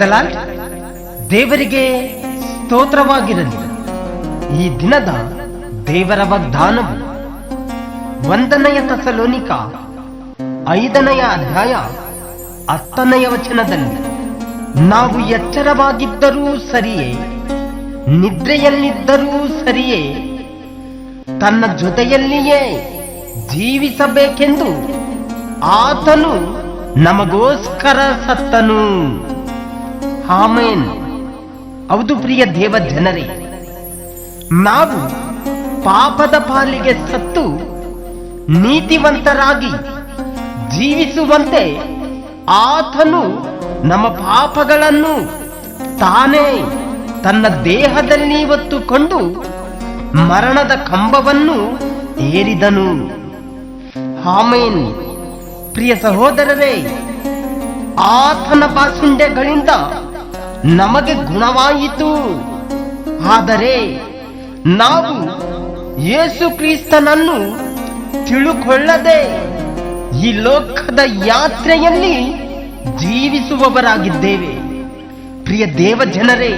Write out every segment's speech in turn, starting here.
The ದೇವರಿಗೆ ಸ್ತೋತ್ರವಾಗಿರಲಿ. ಈ ದಿನದ ದೇವರ ವಾಗ್ದಾನವು ಒಂದನೆಯ ತಸಲೋನಿಕ ಐದನೆಯ ಅಧ್ಯಾಯ ಹತ್ತನೆಯ ವಚನದಲ್ಲಿ, ನಾವು ಎಚ್ಚರವಾಗಿದ್ದರೂ ಸರಿಯೇ, ನಿದ್ರೆಯಲ್ಲಿದ್ದರೂ ಸರಿಯೇ, ತನ್ನ ಜೊತೆಯಲ್ಲಿಯೇ ಜೀವಿಸಬೇಕೆಂದು ಆತನು ನಮಗೋಸ್ಕರ ಸತ್ತನು. ಆಮೇನ್. ಹೌದು ಪ್ರಿಯ ದೇವ ಜನರೇ ನಾವು ಪಾಪದ ಪಾಲಿಗೆ ಸತ್ತು ನೀತಿವಂತರಾಗಿ ಜೀವಿಸುವಂತೆ ಆತನು ನಮ್ಮ ಪಾಪಗಳನ್ನು ತಾನೇ ತನ್ನ ದೇಹದಲ್ಲಿ ಒತ್ತುಕೊಂಡು ಮರಣದ ಕಂಬವನ್ನು ಏರಿದನು. ಆಮೇನ್. ಪ್ರಿಯ ಸಹೋದರರೇ ಆತನ ಪಾಸುಂಡೆಗಳಿಂದ ನಮಗೆ ಗುಣವಾಯಿತು. ಆದರೆ ನಾವು ಯೇಸು ಕ್ರಿಸ್ತನನ್ನು ತಿಳುಕೊಳ್ಳದೆ ಈ ಲೋಕದ ಯಾತ್ರೆಯಲ್ಲಿ ಜೀವಿಸುವವರಾಗಿದ್ದೇವೆ. ಪ್ರಿಯ ದೇವ ಜನರೇ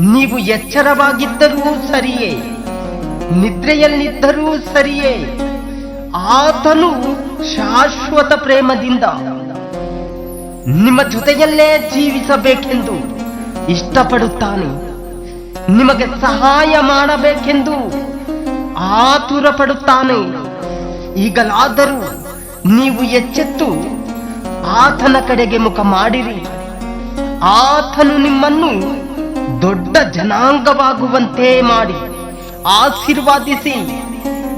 ನೀವು ಎಚ್ಚರವಾಗಿದ್ದರೂ ಸರಿಯೇ, ನಿದ್ರೆಯಲ್ಲಿದ್ದರೂ ಸರಿಯೇ ಆತನು ಶಾಶ್ವತ ಪ್ರೇಮದಿಂದ ನಿಮ್ಮ ಜೊತೆಯಲ್ಲೇ ಜೀವಿಸಬೇಕೆಂದು ಇಷ್ಟಪಡುತ್ತಾನೆ. ನಿಮಗೆ ಸಹಾಯ ಮಾಡಬೇಕೆಂದು ಆತುರ ಪಡುತ್ತಾನೆ ಈಗಲಾದರೂ ನೀವು ಎಚ್ಚೆತ್ತು ಆತನ ಕಡೆಗೆ ಮುಖ ಮಾಡಿರಿ. ಆತನು ನಿಮ್ಮನ್ನು ದೊಡ್ಡ ಜನಾಂಗವಾಗುವಂತೆ ಮಾಡಿ ಆಶೀರ್ವಾದಿಸಿ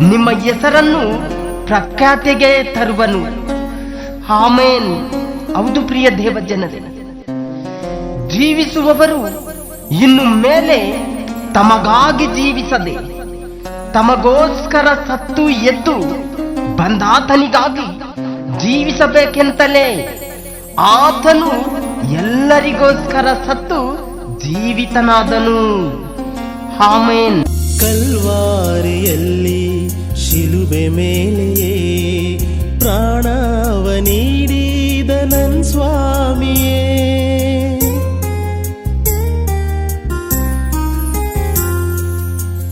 ನಿಮ್ಮ ಹೆಸರನ್ನು ಪ್ರಖ್ಯಾತಿಗೆ ತರುವನು. ಆಮೇನ್. ಹೌದು ಪ್ರಿಯ ದೇವ ಜೀವಿಸುವವರು ಇನ್ನು ಮೇಲೆ ತಮಗಾಗಿ ಜೀವಿಸದೆ, ತಮಗೋಸ್ಕರ ಸತ್ತು ಎದ್ದು ಬಂದಾತನಿಗಾಗಿ ಜೀವಿಸಬೇಕೆಂತಲೇ ಆತನು ಎಲ್ಲರಿಗೋಸ್ಕರ ಸತ್ತು ಜೀವಿತನಾದನು. ಆಮೇನ್. ಕಲ್ವಾರಿಯಲ್ಲಿ ಶಿಲುಬೆ ಮೇಲೆಯೇ ಪ್ರಾಣವ ನೀಡಿದ ಸ್ವಾಮಿಯೇ.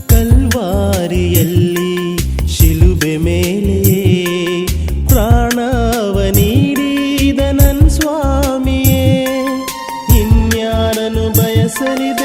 ಕಲ್ವಾರಿಯಲ್ಲಿ ಶಿಲುಬೆ ಮೇಲೆಯೇ ಪ್ರಾಣವ ನೀಡಿದ ಸ್ವಾಮಿಯೇ. ಇನ್ಯಾರನು ಬಯಸಲಿದೆ